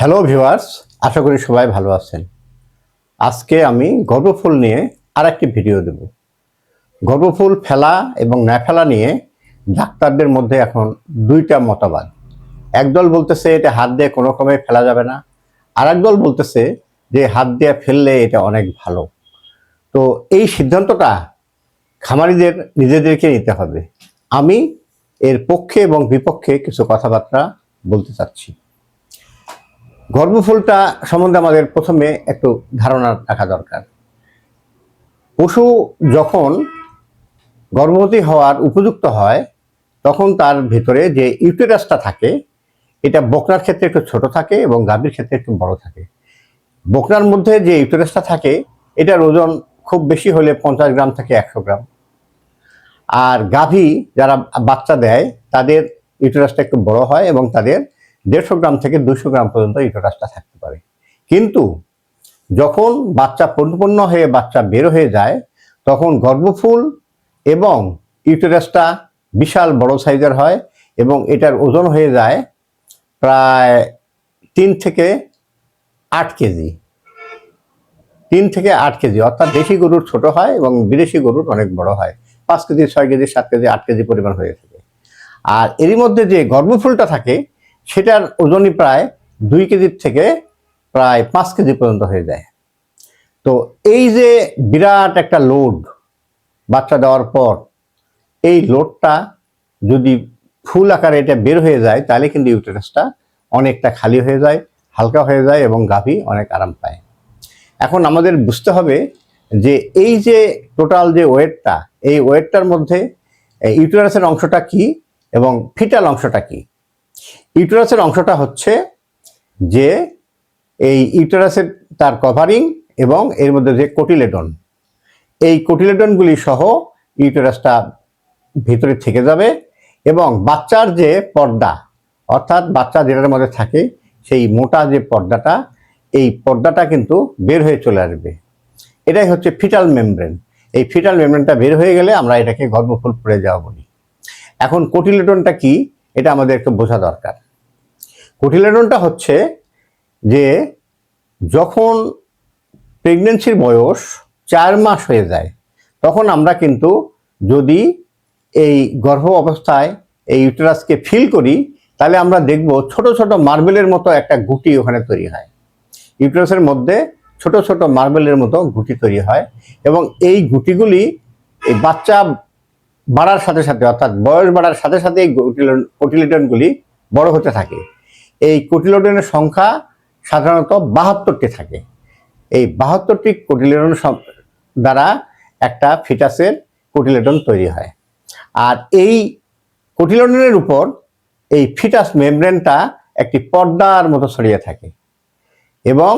Hello viewers আশা করি সবাই ভালো আছেন। আজকে আমি গর্ভফুল নিয়ে আর একটি ভিডিও দেব। গর্ভফুল ফেলা এবং না ফেলা নিয়ে ডাক্তারদের মধ্যে এখন দুইটা মতবাদ। একদল বলতেছে এটা হাত দিয়ে কোনো রকমে ফেলা যাবে না। আর একদল বলতেছে যে হাত দিয়ে ফেললে এটা অনেক ভালো। তো এই সিদ্ধান্তটা খামারিদের, নিজেদেরকে নিতে হবে। আমি এর পক্ষে এবং বিপক্ষে কিছু কথাবার্তা বলতে চাচ্ছি। গর্ভফুলটা সম্বন্ধে আমাদের প্রথমে একটু ধারণা রাখা দরকার। পশু যখন গর্ভবতী হওয়ার উপযুক্ত হয়, তখন তার ভিতরে যে ইউটেরাসটা থাকে, এটা বকনার ক্ষেত্রে একটু ছোট থাকে এবং গাভীর ক্ষেত্রে একটু বড় থাকে। বকনার মধ্যে যে ইউটেরাসটা থাকে, এটার ওজন খুব বেশি হলে পঞ্চাশ গ্রাম থেকে একশো গ্রাম। আর গাভী যারা বাচ্চা দেয়, তাদের ইউটেরাসটা একটু বড় হয় এবং তাদের দেড়শো গ্রাম থেকে দুশো গ্রাম পর্যন্ত ইউটেরাসটা থাকতে পারে। কিন্তু যখন বাচ্চা পরিপূর্ণ হয়ে বাচ্চা বের হয়ে যায়, তখন গর্ভফুল এবং ইউটেরাসটা বিশাল বড় সাইজের হয় এবং এটার ওজন হয়ে যায় প্রায় তিন থেকে আট কেজি। তিন থেকে আট কেজি, অর্থাৎ দেশি গরুর ছোট হয় এবং বিদেশি গরুর অনেক বড় হয়। পাঁচ কেজি, ছয় কেজি, সাত কেজি, আট কেজি পরিমাণ হয়ে থাকে। আর এরই মধ্যে যে গর্ভফুলটা থাকে সেটার ওজনই প্রায় দুই কেজির থেকে প্রায় পাঁচ কেজি পর্যন্ত হয়ে যায়। তো এই যে বিরাট একটা লোড বাচ্চা দেওয়ার পর, এই লোডটা যদি ফুল আকারে এটা বের হয়ে যায়, তাহলে কিন্তু ইউটেরাসটা অনেকটা খালি হয়ে যায়, হালকা হয়ে যায় এবং গাভী অনেক আরাম পায়। এখন আমাদের বুঝতে হবে যে এই যে টোটাল যে ওয়েটটা, এই ওয়েটটার মধ্যে ইউটেরাসের অংশটা কি এবং ফিটাল অংশটা কি? ইউটেরাসের অংশটা হচ্ছে যে এই ইউটেরাসের তার কভারিং এবং এর মধ্যে যে কোটিলেটন এই কোটিলেটনগুলি সহ ইউটেরাসটা ভিতরে থেকে যাবে এবং বাচ্চার যে পর্দা, অর্থাৎ বাচ্চা যেটার মধ্যে থাকে, সেই মোটা যে পর্দাটা, এই পর্দাটা কিন্তু বের হয়ে চলে আসবে। এটাই হচ্ছে ফিটাল মেমব্রেন এই ফিটাল মেমব্রেনটা বের হয়ে গেলে আমরা এটাকে গর্ভফুল পড়ে যাওয়া বলি। এখন কোটিলেটনটা কি? এটা আমাদের একটু বোঝা দরকার। কোটিলেটনটা হচ্ছে যে, যখন প্রেগনেন্সির বয়স চার মাস হয়ে যায়, তখন আমরা কিন্তু যদি এই গর্ভ অবস্থায় এই ইউটেরাসকে ফিল করি, তাহলে আমরা দেখব ছোট ছোট মার্বেলের মতো একটা গুটি ওখানে তৈরি হয়। ইউটেরাসের মধ্যে ছোট ছোট মার্বেলের মতো গুটি তৈরি হয় এবং এই গুটিগুলি এই বাচ্চা বাড়ার সাথে সাথে, অর্থাৎ বয়স বাড়ার সাথে সাথে এই কোটিলেটনগুলি বড় হতে থাকে। এই কোটিলেটনের সংখ্যা সাধারণত বাহাত্তরটি থাকে। এই বাহাত্তরটি কোটিলেটন দ্বারা একটা ফিটাসের কোটিলেটন তৈরি হয়। আর এই কোটিলেটনের উপর এই ফিটাস মেমব্রেনটা একটি পর্দার মতো ছড়িয়ে থাকে এবং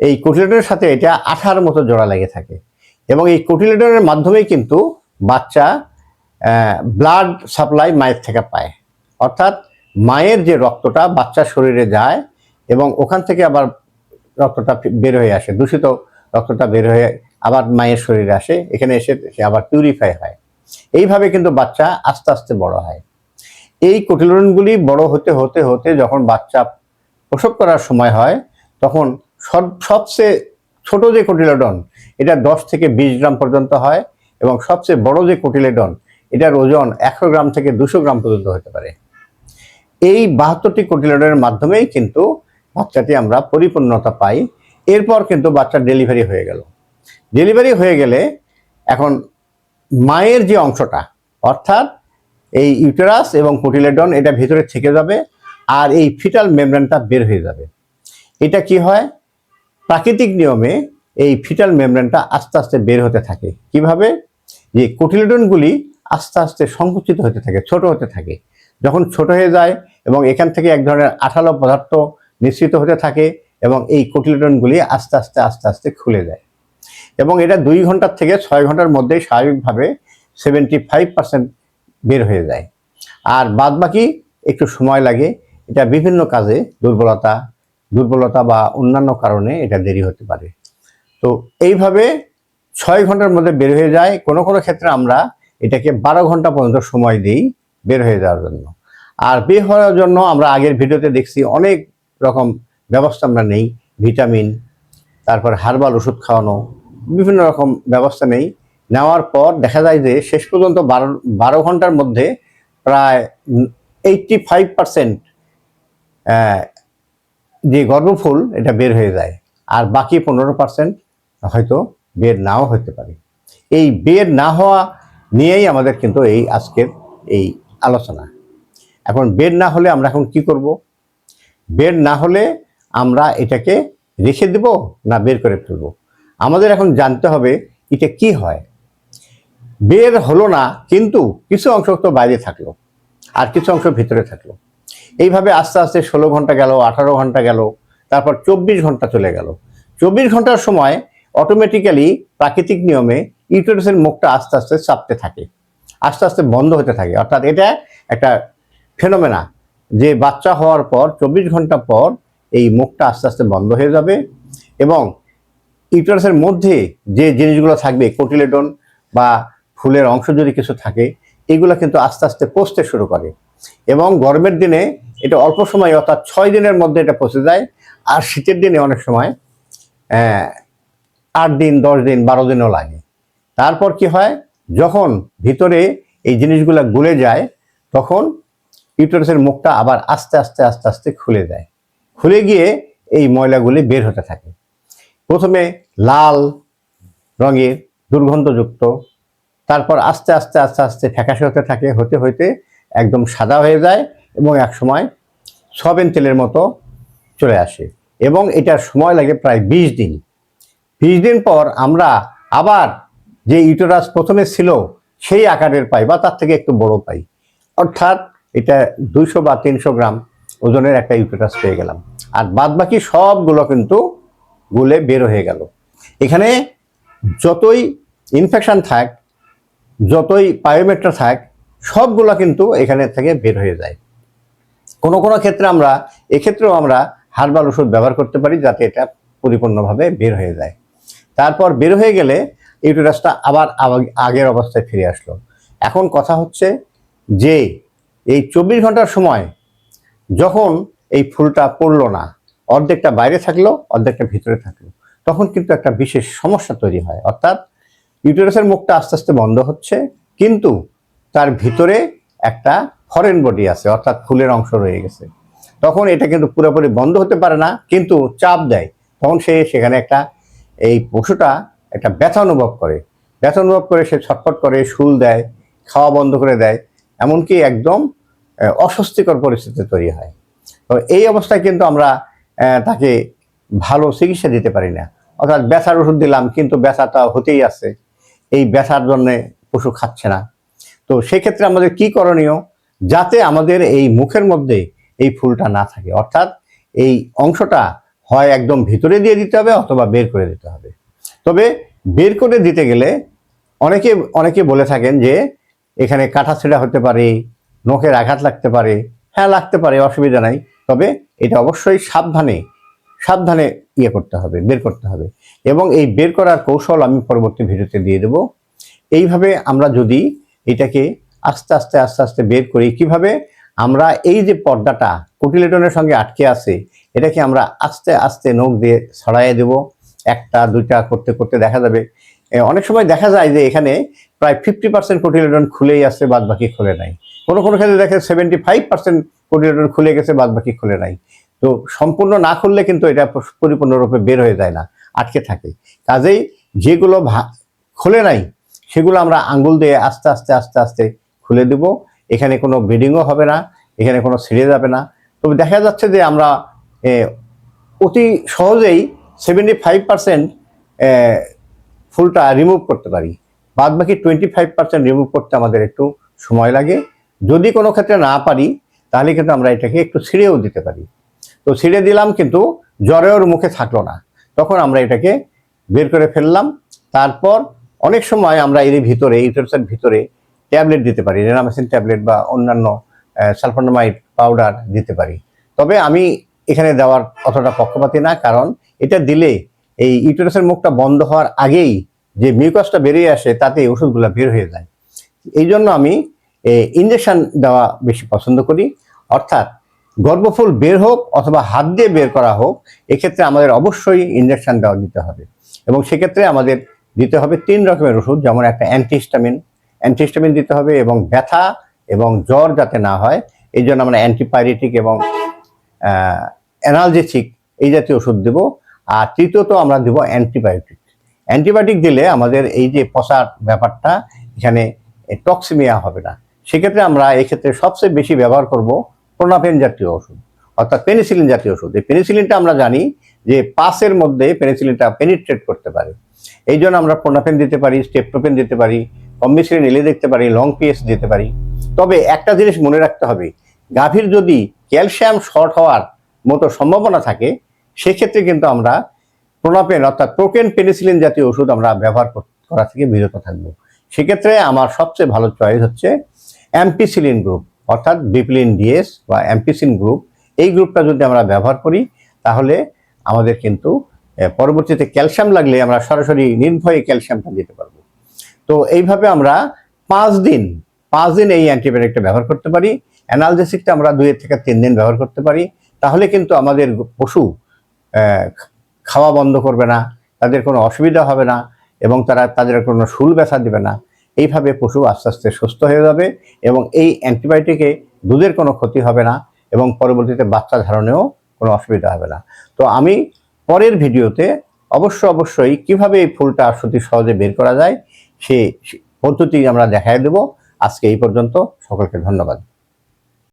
এই কোটিলেটনের সাথে এটা আঠার মতো জোড়া লেগে থাকে। এবং এই কোটিলেটনের মাধ্যমেই কিন্তু বাচ্চা ব্লাড সাপ্লাই মায়ের থেকে পায়। অর্থাৎ মায়ের যে রক্তটা বাচ্চার শরীরে যায় এবং ওখান থেকে আবার রক্তটা বের হয়ে আসে, দূষিত রক্তটা বের হয়ে আবার মায়ের শরীরে আসে, এখানে এসে সে আবার পিউরিফাই হয়। এইভাবে কিন্তু বাচ্চা আস্তে আস্তে বড় হয়। এই কোটিলনগুলি বড় হতে হতে হতে যখন বাচ্চা প্রসব করার সময় হয়, তখন সব সবচেয়ে ছোট যে কোটিলেডন এটা দশ থেকে বিশ গ্রাম পর্যন্ত হয়। এবং সবচেয়ে বড় যে কোটিলেডন এটার ওজন একশো গ্রাম থেকে দুশো গ্রাম পর্যন্ত হতে পারে। এই বাহাত্তরটি কোটিলেডনের মাধ্যমেই কিন্তু বাচ্চাটি আমরা পরিপূর্ণতা পাই। এরপর কিন্তু বাচ্চার ডেলিভারি হয়ে গেল। ডেলিভারি হয়ে গেলে এখন মায়ের যে অংশটা, অর্থাৎ এই ইউটেরাস এবং কোটিলেডন এটা ভিতরে থেকে যাবে আর এই ফিটাল মেমব্রেনটা বের হয়ে যাবে। এটা কি হয়? প্রাকৃতিক নিয়মে এই ফিটাল মেমব্রেনটা আস্তে আস্তে বের হতে থাকে। কীভাবে? যে কোটিলেডনগুলি আস্তে আস্তে সংকুচিত হতে থাকে, ছোট হতে থাকে। যখন ছোট হয়ে যায় এবং এখান থেকে এক ধরনের আঠালো পদার্থ নিঃসৃত হতে থাকে এবং এই কোটিলেটনগুলি আস্তে আস্তে আস্তে আস্তে খুলে যায়। এবং এটা দুই ঘণ্টার থেকে ছয় ঘণ্টার মধ্যেই স্বাভাবিকভাবে সেভেন্টি ফাইভ পার্সেন্ট বের হয়ে যায়। আর বাদ বাকি একটু সময় লাগে, এটা বিভিন্ন কাজে দুর্বলতা দুর্বলতা বা অন্যান্য কারণে এটা দেরি হতে পারে। তো এইভাবে ছয় ঘণ্টার মধ্যে বের হয়ে যায়। কোনো কোনো ক্ষেত্রে আমরা এটাকে বারো ঘণ্টা পর্যন্ত সময় দিই বের হয়ে যাওয়ার জন্য। আর বের হওয়ার জন্য আমরা আগের ভিডিওতে দেখছি অনেক রকম ব্যবস্থা আমরা নেই। ভিটামিন, তারপর হার্বাল ওষুধ খাওয়ানো, বিভিন্ন রকম ব্যবস্থা নেই। নেওয়ার পর দেখা যায় যে শেষ পর্যন্ত বারো বারো ঘণ্টার মধ্যে প্রায় এইটটি ফাইভ পার্সেন্ট যে গর্ভফুল, এটা বের হয়ে যায়। আর বাকি পনেরো পার্সেন্ট হয়তো বের নাও হতে পারে। এই বের না হওয়া নিয়েই আমাদের কিন্তু এই আজকের এই আলোচনা। এখন বের না হলে আমরা এখন কি করব? বের না হলে আমরা এটাকে রেখে দেব না বের করে ফেলব? আমাদের এখন জানতে হবে এটা কি হয়। বের হলো না, কিন্তু কিছু অংশ তো বাইরে থাকল আর কিছু অংশ ভিতরে থাকল। এইভাবে আস্তে আস্তে ষোলো ঘণ্টা গেল, আঠারো ঘণ্টা গেল, তারপর চব্বিশ ঘণ্টা চলে গেল। চব্বিশ ঘণ্টার সময় অটোমেটিক্যালি প্রাকৃতিক নিয়মে ইউটেরাসের মুখটা আস্তে আস্তে চাপতে থাকে, আস্তে আস্তে বন্ধ হতে থাকে। অর্থাৎ এটা একটা ফেনোমেনা, যে বাচ্চা হওয়ার পর, চব্বিশ ঘণ্টা পর এই মুখটা আস্তে আস্তে বন্ধ হয়ে যাবে এবং ইউটেরাসের মধ্যে যে জিনিসগুলো থাকবে, কোটিলেডন বা ফুলের অংশ যদি কিছু থাকে, এগুলো কিন্তু আস্তে আস্তে পচতে শুরু করে এবং গরমের দিনে এটা অল্প সময়, অর্থাৎ ছয় দিনের মধ্যে এটা পচে যায়, আর শীতের দিনে অনেক সময় আট দিন, দশ দিন, বারো দিনও লাগে। তারপর কি হয়? যখন ভিতরে এই জিনিসগুলো গলে যায়, তখন ইউটারাসের মুখটা আবার আস্তে আস্তে আস্তে আস্তে খুলে যায় খুলে গিয়ে এই ময়লাগুলি বের হতে থাকে। প্রথমে লাল রঙের, দুর্গন্ধযুক্ত, তারপর আস্তে আস্তে আস্তে আস্তে ফ্যাকাশে হতে থাকে, হতে হতে একদম সাদা হয়ে যায় এবং এক সময় সবেন তেলের মতো চলে আসে। এবং এটার সময় লাগে প্রায় বিশ দিন। বিশ দিন পর আমরা আবার যে ইউটেরাস প্রথমে ছিল, সেই আকারের পাই বা তার থেকে একটু বড় পাই। অর্থাৎ এটা দুইশো বা তিনশো গ্রাম ওজনের একটা ইউটেরাস পেয়ে গেলাম। আর বাদ বাকি সবগুলো কিন্তু গুলে বের হয়ে গেল। এখানে যতই ইনফেকশন থাক, যতই পায়োমেট্রা থাক, সবগুলো কিন্তু এখানে থেকে বের হয়ে যায়। কোনো কোনো ক্ষেত্রে আমরা, এক্ষেত্রেও আমরা হার্বাল ওষুধ ব্যবহার করতে পারি যাতে এটা পরিপূর্ণভাবে বের হয়ে যায়। তারপর বের হয়ে গেলে ইউটেরাসটা আবার আবা- আগের অবস্থায় ফিরে আসলো। এখন কথা হচ্ছে যে এই চব্বিশ ঘণ্টার সময় যখন এই ফুলটা পড়ল না, অর্ধেকটা বাইরে থাকল, অর্ধেকটা ভিতরে থাকল, তখন কিন্তু একটা বিশেষ সমস্যা তৈরি হয়। অর্থাৎ ইউটেরাসের মুখটা আস্তে আস্তে বন্ধ হচ্ছে, কিন্তু তার ভিতরে একটা ফরেন বডি আছে, অর্থাৎ ফুলের অংশ রয়ে গেছে। তখন এটা কিন্তু পুরোপুরি বন্ধ হতে পারে না, কিন্তু চাপ দেয়। তখন সে সেখানে একটা এই পশুটা একটা ব্যথা অনুভব করে। ব্যথা অনুভব করে সে ছটফট করে, শুল দেয়, খাওয়া বন্ধ করে দেয়, এমনকি একদম অস্বস্তিকর পরিস্থিতি তৈরি হয়। তো এই অবস্থায় কিন্তু আমরা তাকে ভালো চিকিৎসা দিতে পারি না। অর্থাৎ ব্যথার ওষুধ দিলাম, কিন্তু ব্যথাটা হতেই আছে। এই ব্যথার জন্য পশু খাচ্ছে না। তো সেক্ষেত্রে আমাদের কি করণীয়? যাতে আমাদের এই মুখের মধ্যে এই ফুলটা না থাকে। অর্থাৎ এই অংশটা হয় একদম ভিতরে দিয়ে দিতে হবে অথবা বের করে দিতে হবে। তবে বের করে দিতে গেলে অনেকে অনেকে বলে থাকেন যে এখানে কাটা ছেঁড়া হতে পারে, নখের আঘাত লাগতে পারে হ্যাঁ লাগতে পারে, অসুবিধা নাই। তবে এটা অবশ্যই সাবধানে সাবধানে ইয়ে করতে হবে, বের করতে হবে। এবং এই বের করার কৌশল আমি পরবর্তী ভিডিওতে দিয়ে দেব। এইভাবে আমরা যদি এটাকে আস্তে আস্তে আস্তে আস্তে বের করি, কীভাবে আমরা এই যে পর্দাটা কোটিলেটনের সঙ্গে আটকে আছে, এটাকে আমরা আস্তে আস্তে নখ দিয়ে ছড়াইয়ে দেব। একটা, দুইটা করতে করতে দেখা যাবে। অনেক সময় দেখা যায় যে এখানে প্রায় ফিফটি পার্সেন্ট কোটিলেটন খুলেই আছে বাদ বাকি খুলে নাই। কোনো কোনো ক্ষেত্রে দেখে সেভেন্টি ফাইভ পার্সেন্ট কোটিলেটন খুলে গেছে বাদ বাকি খুলে নাই। তো সম্পূর্ণ না খুললে কিন্তু এটা পরিপূর্ণরূপে বের হয়ে যায় না, আটকে থাকে। কাজেই যেগুলো খুলে নাই, সেগুলো আমরা আঙ্গুল দিয়ে আস্তে আস্তে আস্তে আস্তে খুলে দেব। এখানে কোনো ব্লিডিংও হবে না, এখানে কোনো ছিঁড়ে যাবে না। তবে দেখা যাচ্ছে যে আমরা অতি সহজেই সেভেন্টি ফাইভ পার্সেন্ট ফুলটা রিমুভ করতে পারি। বাদ বাকি টোয়েন্টি ফাইভ পার্সেন্ট রিমুভ করতে আমাদের একটু সময় লাগে। যদি কোনো ক্ষেত্রে না পারি, তাহলে কিন্তু আমরা এটাকে একটু ছিঁড়েও দিতে পারি। তো ছিঁড়ে দিলাম কিন্তু জ্বরে ওর মুখে থাকল না। তখন আমরা এটাকে বের করে ফেললাম। তারপর অনেক সময় আমরা এর ভিতরে ইউটেরসের ভিতরে ট্যাবলেট দিতে পারি, রেনামেসিন ট্যাবলেট বা অন্যান্য সালফানোমাইড পাউডার দিতে পারি। তবে আমি এখানে দেওয়ার অতটা পক্ষপাতি না, কারণ এটা দিলে এই ইউটেরাসের মুখটা বন্ধ হওয়ার আগেই যে মিউকাসটা বেরিয়ে আসে, তাতে ওষুধগুলো বের হয়ে যায়। এই জন্য আমি ইঞ্জেকশন দেওয়া বেশি পছন্দ করি। অর্থাৎ গর্ভফুল বের হোক অথবা হাত দিয়ে বের করা হোক, এক্ষেত্রে আমাদের অবশ্যই ইঞ্জেকশন দেওয়া দিতে হবে। এবং সেক্ষেত্রে আমাদের দিতে হবে তিন রকমের ওষুধ, যেমন একটা অ্যান্টিহিস্টামিন অ্যান্টিহিস্টামিন দিতে হবে এবং ব্যথা এবং জ্বর যাতে না হয়, এই জন্য আমরা অ্যান্টিপাইরেটিক এবং অ্যানালজেসিক এই জাতীয় ওষুধ দেবো। আর তৃতীয়ত আমরা দেব অ্যান্টিবায়োটিক অ্যান্টিবায়োটিক দিলে আমাদের এই যে পচার ব্যাপারটা, এখানে টক্সিমিয়া হবে না। সেক্ষেত্রে আমরা এক্ষেত্রে সবচেয়ে বেশি ব্যবহার করব প্রোনাপেন জাতীয় ওষুধ, অর্থাৎ পেনিসিলিন জাতীয় ওষুধ। এই পেনিসিলিনটা আমরা জানি যে পাসের মধ্যে পেনিসিলিনটা পেনিট্রেট করতে পারে। এই জন্য আমরা প্রোনাপেন দিতে পারি স্টেপটোপেন দিতে পারি কম্বিসিলিন এলে দেখতে পারি লং পিএস দিতে পারি। তবে একটা জিনিস মনে রাখতে হবে, গাভীর যদি ক্যালসিয়াম শর্ট হওয়ার মতো সম্ভাবনা থাকে, সেক্ষেত্রে কিন্তু আমরা প্রোনাপেন অর্থাৎ প্রোকেন পেনিসিলিন জাতীয় ওষুধ আমরা ব্যবহার করা থেকে বিরত থাকব। সেক্ষেত্রে আমার সবচেয়ে ভালো চয়েস হচ্ছে অ্যাম্পিসিলিন গ্রুপ অর্থাৎ বিপ্লিন ডিএস বা অ্যাম্পিসিন গ্রুপ এই গ্রুপটা যদি আমরা ব্যবহার করি, তাহলে আমাদের কিন্তু পরবর্তীতে ক্যালসিয়াম লাগলে আমরা সরাসরি নির্ভয়ে ক্যালসিয়ামটা দিতে পারব। তো এইভাবে আমরা পাঁচ দিন পাঁচ দিন এই অ্যান্টিবায়োটিকটা ব্যবহার করতে পারি। অ্যানালজেসিকটা আমরা দুই থেকে তিন দিন ব্যবহার করতে পারি। তাহলে কিন্তু আমাদের পশু খাওয়া বন্ধ করবে না, তাদের কোনো অসুবিধা হবে না এবং তারা, তাদের কোনো শুল ব্যথা দেবে না। এইভাবে পশু আস্তে আস্তে সুস্থ হয়ে যাবে এবং এই অ্যান্টিবায়োটিকে দুধের কোনো ক্ষতি হবে না এবং পরবর্তীতে বাচ্চা ধারণেও কোনো অসুবিধা হবে না। তো আমি পরের ভিডিওতে অবশ্য অবশ্যই কীভাবে এই ফুলটা সত্যি সহজে বের করা যায় সে পদ্ধতি আমরা দেখায় দেব। আজকে এই পর্যন্ত। সকলকে ধন্যবাদ।